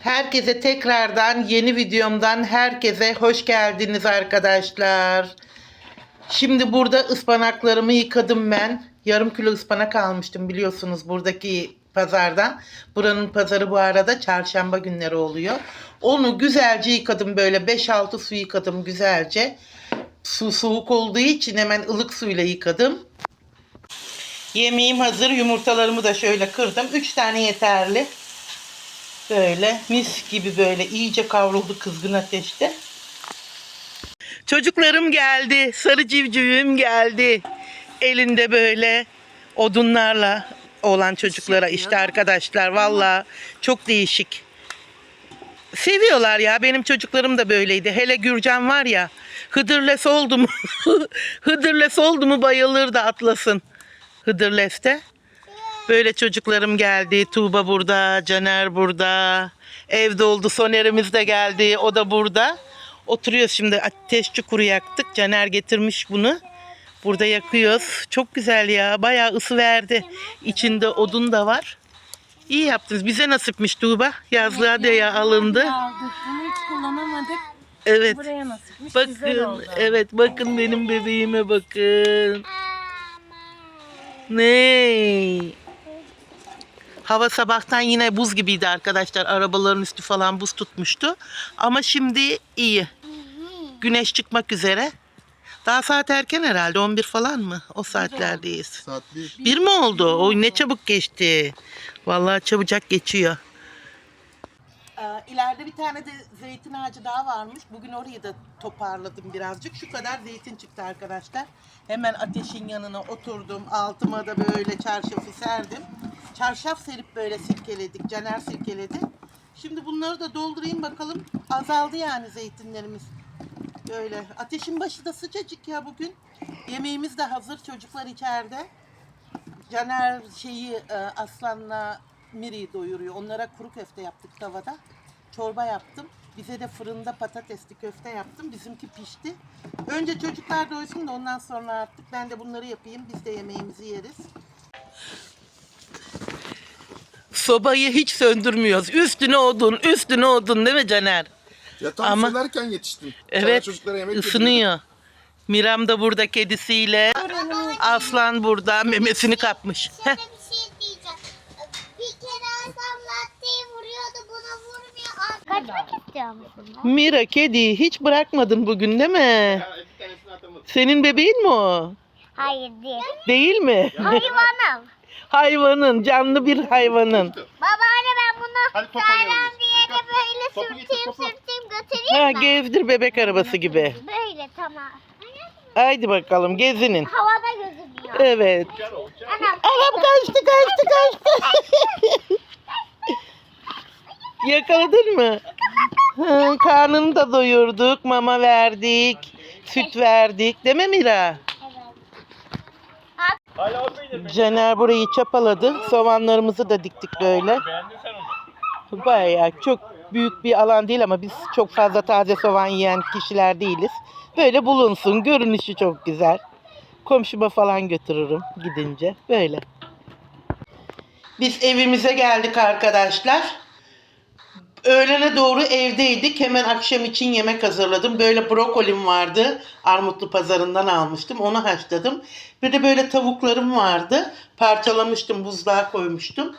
Herkese tekrardan yeni videomdan herkese hoş geldiniz arkadaşlar. Şimdi burada ıspanaklarımı yıkadım ben. Yarım kilo ıspanak almıştım biliyorsunuz buradaki pazardan. Buranın pazarı bu arada çarşamba günleri oluyor. Onu güzelce yıkadım böyle 5-6 su yıkadım güzelce. Su soğuk olduğu için hemen ılık suyla yıkadım. Yemeğim hazır. Yumurtalarımı da şöyle kırdım. 3 tane yeterli. Böyle mis gibi böyle iyice kavruldu kızgın ateşte. Çocuklarım geldi. Sarı civcivim geldi. Elinde böyle odunlarla olan çocuklara işte arkadaşlar valla çok değişik. Seviyorlar ya benim çocuklarım da böyleydi. Hele Gürcan var ya Hıdırles oldu mu Hıdırles oldu mu bayılırdı Atlas'ın Hıdırles'te. Böyle çocuklarım geldi. Tuğba burada, Caner burada. Evde oldu. Sonerimiz de geldi. O da burada. Oturuyoruz şimdi. Ateşçi kuru yaktık. Caner getirmiş bunu. Burada yakıyoruz. Çok güzel ya. Bayağı ısı verdi. İçinde odun da var. İyi yaptınız. Bize nasipmiş Tuğba. Yazlığa da ya alındı. Aldık. Bunu hiç kullanamadık. Evet. Buraya nasipmiş. Güzel Bakın. oldu. Evet bakın benim bebeğime bakın. Ne? Hava sabahtan yine buz gibiydi arkadaşlar. Arabaların üstü falan buz tutmuştu. Ama şimdi iyi. Güneş çıkmak üzere. Daha saat erken herhalde 11 falan mı? O saatlerdeyiz. Saat 1. Bir mi oldu? Oy ne çabuk geçti. Vallahi çabucak geçiyor. İleride bir tane de zeytin ağacı daha varmış. Bugün orayı da toparladım birazcık. Şu kadar zeytin çıktı arkadaşlar. Hemen ateşin yanına oturdum. Altıma da böyle çarşafı serdim. Çarşaf serip böyle silkeledik. Caner silkeledi. Şimdi bunları da doldurayım bakalım. Azaldı yani zeytinlerimiz. Böyle. Ateşin başı da sıcacık ya bugün. Yemeğimiz de hazır. Çocuklar içeride. Caner şeyi e, Aslan'la Miri'yi doyuruyor. Onlara kuru köfte yaptık tavada. Çorba yaptım. Bize de fırında patatesli köfte yaptım. Bizimki pişti. Önce çocuklar doysun da ondan sonra artık ben de bunları yapayım. Biz de yemeğimizi yeriz. Sobayı hiç söndürmüyoruz. Üstüne odun, üstüne odun değil mi Caner? Ya tam Ama- söylerken yetiştim. Çağlar Evet, çocuklara yemek ısınıyor. Miram da burada kedisiyle. Aslan burada memesini kapmış. Heh. Şöyle bir şey diyeceğim. Bir kere Hasan latteyi vuruyordu buna vurmuyor. Kaçmak istiyor musun? Mira kedi hiç bırakmadın bugün değil mi? Senin bebeğin mi o? Hayır değil. Değil mi? Hayvanım. Hayvanın, canlı bir hayvanın. Babaanne ben bunu Hadi top Serhan oynayalım. diye de böyle Topu getir, sürteyim topu. sürteyim götüreyim Ha, mi? gezdir bebek arabası gibi. Böyle tamam. Haydi bakalım gezinin. Havada gözüküyor. Evet. Anam. Anam kaçtı kaçtı kaçtı. Yakaladın mı? Hı, karnını da doyurduk, mama verdik, süt verdik. Değil mi Mira? Caner burayı çapaladı. Soğanlarımızı da diktik böyle. Bayağı çok büyük bir alan değil ama biz çok fazla taze soğan yiyen kişiler değiliz. Böyle bulunsun. Görünüşü çok güzel. Komşuma falan götürürüm gidince. Böyle. Biz evimize geldik arkadaşlar. Öğlene doğru evdeydik. Hemen akşam için yemek hazırladım. Böyle brokolim vardı. Armutlu pazarından almıştım. Onu haşladım. Bir de böyle tavuklarım vardı. Parçalamıştım, buzluğa koymuştum.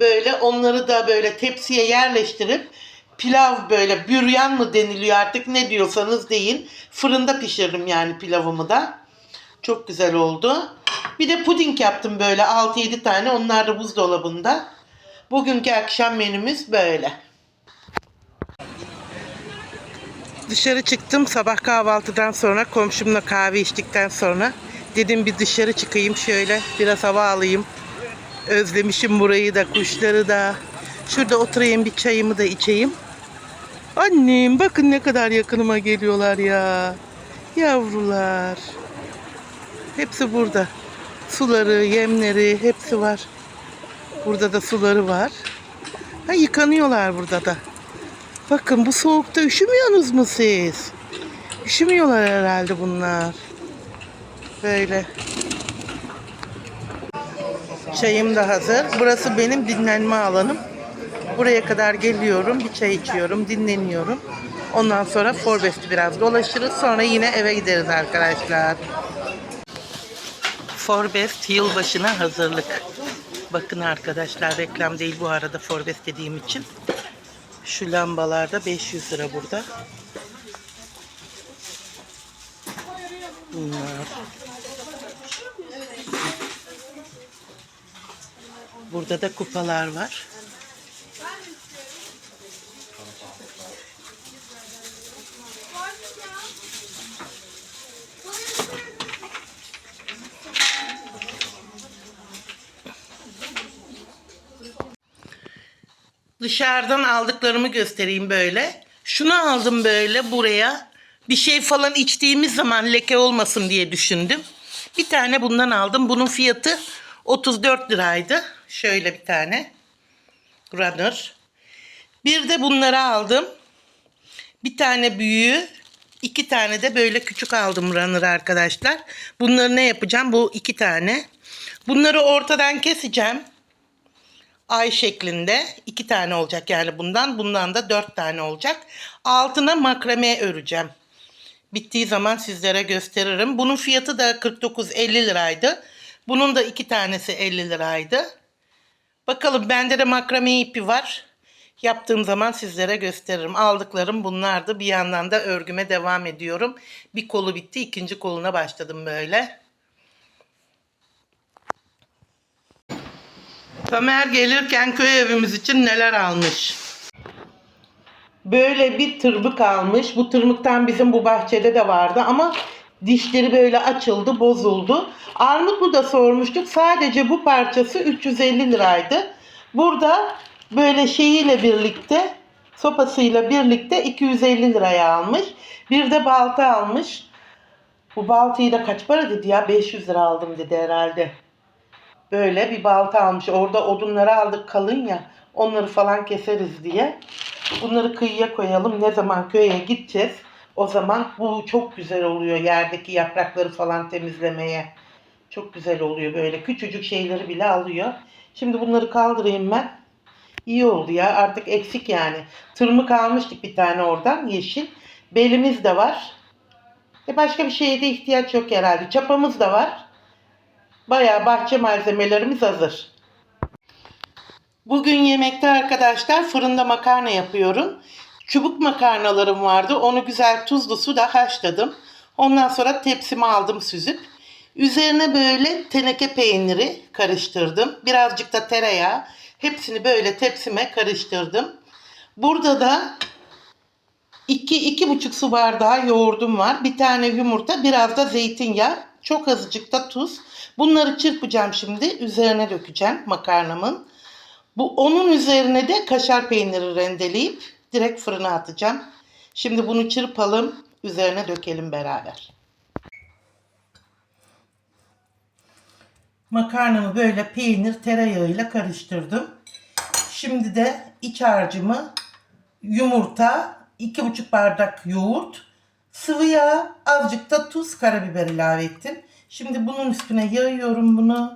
Böyle onları da böyle tepsiye yerleştirip pilav böyle büryan mı deniliyor artık ne diyorsanız deyin. Fırında pişiririm yani pilavımı da. Çok güzel oldu. Bir de puding yaptım böyle 6-7 tane. Onlar da buzdolabında. Bugünkü akşam menümüz böyle. Dışarı çıktım sabah kahvaltıdan sonra komşumla kahve içtikten sonra dedim bir dışarı çıkayım şöyle biraz hava alayım. Özlemişim burayı da kuşları da. Şurada oturayım bir çayımı da içeyim. Annem bakın ne kadar yakınıma geliyorlar ya. Yavrular. Hepsi burada. Suları, yemleri hepsi var. Burada da suları var. Ha yıkanıyorlar burada da. Bakın bu soğukta üşümüyorsunuz mu siz? Üşümüyorlar herhalde bunlar. Böyle. Çayım da hazır. Burası benim dinlenme alanım. Buraya kadar geliyorum, bir çay içiyorum, dinleniyorum. Ondan sonra Forbest'i biraz dolaşırız. Sonra yine eve gideriz arkadaşlar. Forbest yılbaşına hazırlık. Bakın arkadaşlar reklam değil bu arada Forbest dediğim için. Şu lambalarda 500 lira burada. Bunlar. Burada da kupalar var. Dışarıdan aldıklarımı göstereyim böyle. Şunu aldım böyle buraya. Bir şey falan içtiğimiz zaman leke olmasın diye düşündüm. Bir tane bundan aldım. Bunun fiyatı 34 liraydı. Şöyle bir tane. Runner. Bir de bunları aldım. Bir tane büyüğü, iki tane de böyle küçük aldım runner arkadaşlar. Bunları ne yapacağım? Bu iki tane. Bunları ortadan keseceğim ay şeklinde iki tane olacak yani bundan. Bundan da dört tane olacak. Altına makrame öreceğim. Bittiği zaman sizlere gösteririm. Bunun fiyatı da 49-50 liraydı. Bunun da iki tanesi 50 liraydı. Bakalım bende de makrame ipi var. Yaptığım zaman sizlere gösteririm. Aldıklarım bunlardı. Bir yandan da örgüme devam ediyorum. Bir kolu bitti. ikinci koluna başladım böyle. Tamer gelirken köy evimiz için neler almış? Böyle bir tırmık almış. Bu tırmıktan bizim bu bahçede de vardı ama dişleri böyle açıldı, bozuldu. Armutlu da sormuştuk. Sadece bu parçası 350 liraydı. Burada böyle şeyiyle birlikte, sopasıyla birlikte 250 liraya almış. Bir de balta almış. Bu baltayı da kaç para dedi ya? 500 lira aldım dedi herhalde. Böyle bir balta almış. Orada odunları aldık kalın ya. Onları falan keseriz diye. Bunları kıyıya koyalım. Ne zaman köye gideceğiz? O zaman bu çok güzel oluyor yerdeki yaprakları falan temizlemeye. Çok güzel oluyor böyle. Küçücük şeyleri bile alıyor. Şimdi bunları kaldırayım ben. İyi oldu ya. Artık eksik yani. Tırmık almıştık bir tane oradan yeşil. Belimiz de var. E başka bir şeye de ihtiyaç yok herhalde. Çapamız da var. Bayağı bahçe malzemelerimiz hazır. Bugün yemekte arkadaşlar fırında makarna yapıyorum. Çubuk makarnalarım vardı. Onu güzel tuzlu suda haşladım. Ondan sonra tepsime aldım süzüp. Üzerine böyle teneke peyniri karıştırdım. Birazcık da tereyağı. Hepsini böyle tepsime karıştırdım. Burada da 2 buçuk su bardağı yoğurdum var. Bir tane yumurta, biraz da zeytinyağı, çok azıcık da tuz. Bunları çırpacağım şimdi. Üzerine dökeceğim makarnamın. Bu onun üzerine de kaşar peyniri rendeleyip direkt fırına atacağım. Şimdi bunu çırpalım, üzerine dökelim beraber. Makarnamı böyle peynir tereyağıyla karıştırdım. Şimdi de iç harcımı yumurta, iki buçuk bardak yoğurt, sıvı yağ, azıcık da tuz, karabiber ilave ettim. Şimdi bunun üstüne yayıyorum bunu.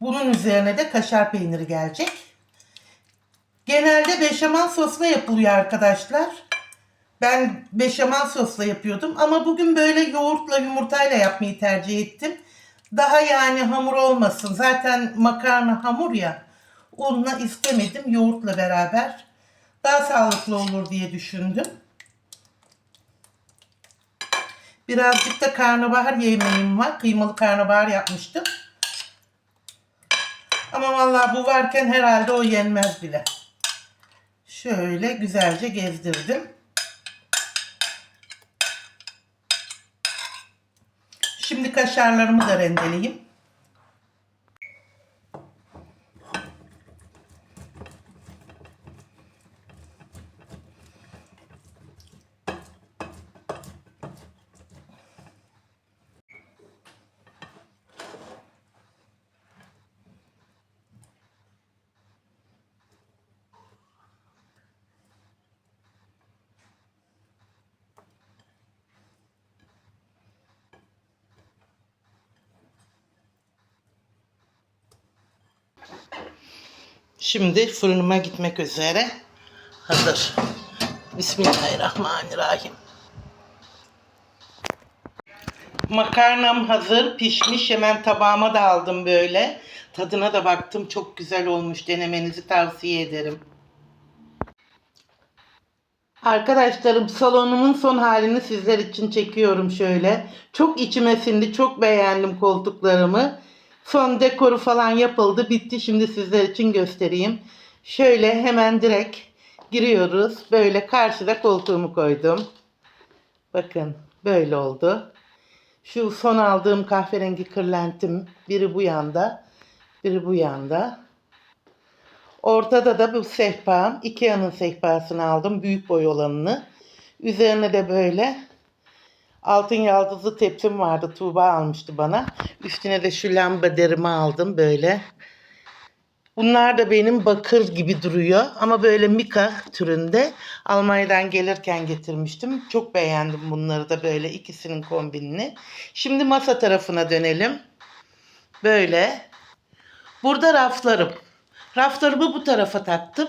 Bunun üzerine de kaşar peyniri gelecek. Genelde beşamel sosla yapılıyor arkadaşlar. Ben beşamel sosla yapıyordum ama bugün böyle yoğurtla yumurtayla yapmayı tercih ettim. Daha yani hamur olmasın. Zaten makarna hamur ya. Unla istemedim yoğurtla beraber. Daha sağlıklı olur diye düşündüm. Birazcık da karnabahar yemeğim var. Kıymalı karnabahar yapmıştım. Ama vallahi bu varken herhalde o yenmez bile. Şöyle güzelce gezdirdim. Şimdi kaşarlarımı da rendeleyeyim. Şimdi fırınıma gitmek üzere. Hazır. Bismillahirrahmanirrahim. Makarnam hazır, pişmiş. Hemen tabağıma da aldım böyle. Tadına da baktım. Çok güzel olmuş. Denemenizi tavsiye ederim. Arkadaşlarım salonumun son halini sizler için çekiyorum şöyle. Çok içime sindi. Çok beğendim koltuklarımı. Son dekoru falan yapıldı. Bitti. Şimdi sizler için göstereyim. Şöyle hemen direkt giriyoruz. Böyle karşıda koltuğumu koydum. Bakın böyle oldu. Şu son aldığım kahverengi kırlentim biri bu yanda, biri bu yanda. Ortada da bu sehpam. Ikea'nın sehpasını aldım. Büyük boy olanını. Üzerine de böyle altın yaldızlı tepsim vardı. Tuğba almıştı bana. Üstüne de şu lamba derimi aldım böyle. Bunlar da benim bakır gibi duruyor. Ama böyle mika türünde. Almanya'dan gelirken getirmiştim. Çok beğendim bunları da böyle ikisinin kombinini. Şimdi masa tarafına dönelim. Böyle. Burada raflarım. Raflarımı bu tarafa taktım.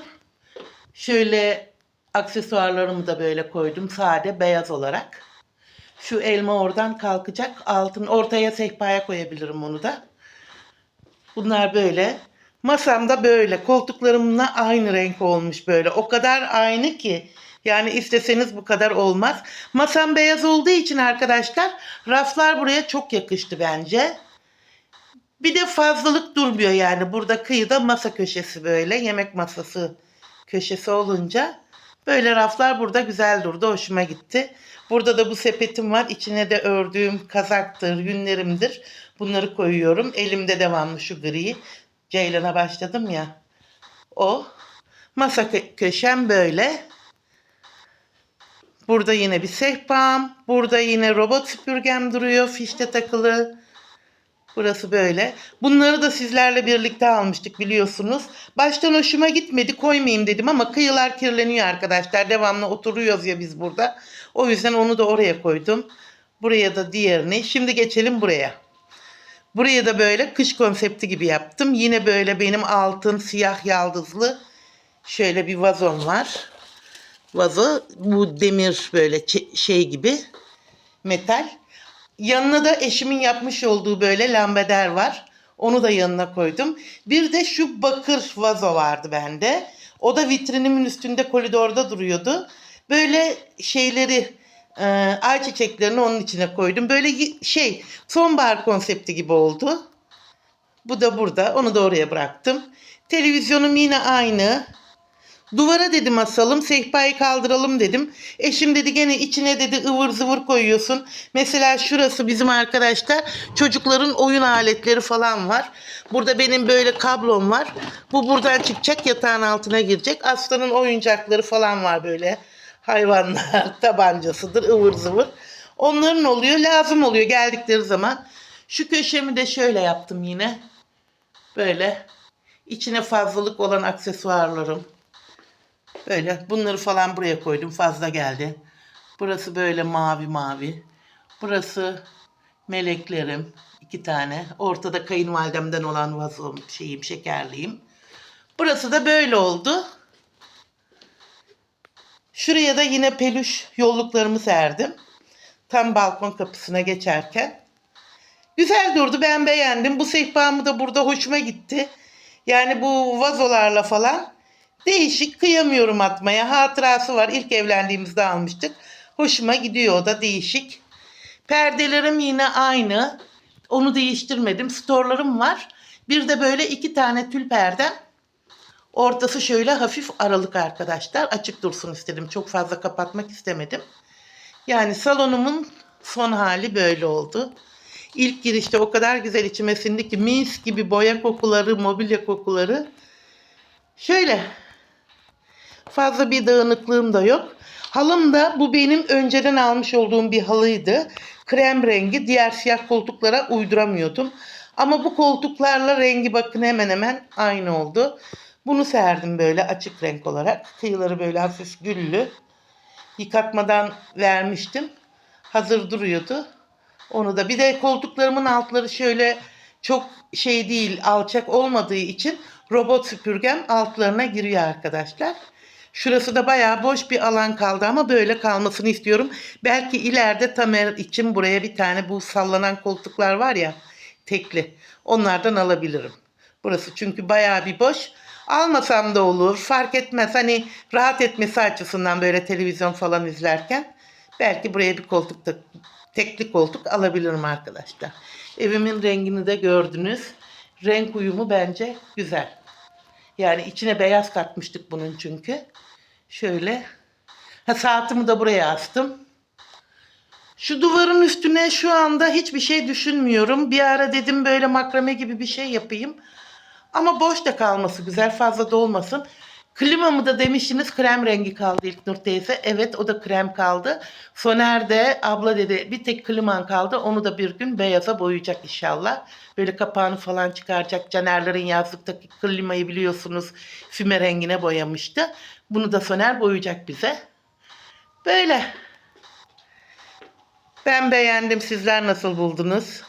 Şöyle aksesuarlarımı da böyle koydum. Sade beyaz olarak. Şu elma oradan kalkacak. Altın ortaya sehpaya koyabilirim onu da. Bunlar böyle. Masamda böyle. Koltuklarımla aynı renk olmuş böyle. O kadar aynı ki. Yani isteseniz bu kadar olmaz. Masam beyaz olduğu için arkadaşlar raflar buraya çok yakıştı bence. Bir de fazlalık durmuyor yani. Burada kıyıda masa köşesi böyle. Yemek masası köşesi olunca böyle raflar burada güzel durdu. Hoşuma gitti. Burada da bu sepetim var. İçine de ördüğüm kazaktır, yünlerimdir. Bunları koyuyorum. Elimde devamlı şu gri. Ceylan'a başladım ya. O. Masa kö- köşem böyle. Burada yine bir sehpam. Burada yine robot süpürgem duruyor. Fişte takılı. Burası böyle. Bunları da sizlerle birlikte almıştık biliyorsunuz. Baştan hoşuma gitmedi koymayayım dedim ama kıyılar kirleniyor arkadaşlar. Devamlı oturuyoruz ya biz burada. O yüzden onu da oraya koydum. Buraya da diğerini. Şimdi geçelim buraya. Buraya da böyle kış konsepti gibi yaptım. Yine böyle benim altın siyah yaldızlı şöyle bir vazom var. Vazo bu demir böyle şey gibi metal. Yanına da eşimin yapmış olduğu böyle lambader var. Onu da yanına koydum. Bir de şu bakır vazo vardı bende. O da vitrinimin üstünde koridorda duruyordu. Böyle şeyleri e, ay çiçeklerini onun içine koydum. Böyle şey sonbahar konsepti gibi oldu. Bu da burada. Onu da oraya bıraktım. Televizyonum yine aynı. Duvara dedim asalım, sehpayı kaldıralım dedim. Eşim dedi gene içine dedi ıvır zıvır koyuyorsun. Mesela şurası bizim arkadaşlar çocukların oyun aletleri falan var. Burada benim böyle kablom var. Bu buradan çıkacak yatağın altına girecek. Aslanın oyuncakları falan var böyle. Hayvanlar, tabancasıdır ıvır zıvır. Onların oluyor lazım oluyor geldikleri zaman. Şu köşemi de şöyle yaptım yine. Böyle içine fazlalık olan aksesuarlarım. Böyle bunları falan buraya koydum fazla geldi. Burası böyle mavi mavi. Burası meleklerim iki tane. Ortada kayınvalidemden olan vazom şeyim şekerliyim. Burası da böyle oldu. Şuraya da yine peluş yolluklarımı serdim. Tam balkon kapısına geçerken. Güzel durdu ben beğendim. Bu sehpamı da burada hoşuma gitti. Yani bu vazolarla falan değişik kıyamıyorum atmaya. Hatırası var ilk evlendiğimizde almıştık. Hoşuma gidiyor o da değişik. Perdelerim yine aynı. Onu değiştirmedim. Storlarım var. Bir de böyle iki tane tül perdem. Ortası şöyle hafif aralık arkadaşlar. Açık dursun istedim. Çok fazla kapatmak istemedim. Yani salonumun son hali böyle oldu. İlk girişte o kadar güzel içime sindi ki mis gibi boya kokuları, mobilya kokuları. Şöyle fazla bir dağınıklığım da yok. Halım da bu benim önceden almış olduğum bir halıydı. Krem rengi diğer siyah koltuklara uyduramıyordum. Ama bu koltuklarla rengi bakın hemen hemen aynı oldu. Bunu serdim böyle açık renk olarak. Kıyıları böyle hafif güllü. Yıkatmadan vermiştim. Hazır duruyordu. Onu da bir de koltuklarımın altları şöyle çok şey değil alçak olmadığı için robot süpürgem altlarına giriyor arkadaşlar. Şurası da bayağı boş bir alan kaldı ama böyle kalmasını istiyorum. Belki ileride Tamer için buraya bir tane bu sallanan koltuklar var ya tekli. Onlardan alabilirim. Burası çünkü bayağı bir boş. Almasam da olur. Fark etmez. Hani rahat etmesi açısından böyle televizyon falan izlerken belki buraya bir koltuk da tekli koltuk alabilirim arkadaşlar. Evimin rengini de gördünüz. Renk uyumu bence güzel. Yani içine beyaz katmıştık bunun çünkü. Şöyle. Ha, saatimi de buraya astım. Şu duvarın üstüne şu anda hiçbir şey düşünmüyorum. Bir ara dedim böyle makrame gibi bir şey yapayım. Ama boş da kalması güzel fazla da olmasın. Klimamı da demiştiniz krem rengi kaldı İlknur teyze. Evet o da krem kaldı. Soner de abla dedi bir tek kliman kaldı. Onu da bir gün beyaza boyayacak inşallah. Böyle kapağını falan çıkaracak. Canerlerin yazlıktaki klimayı biliyorsunuz füme rengine boyamıştı. Bunu da Soner boyayacak bize. Böyle. Ben beğendim. Sizler nasıl buldunuz?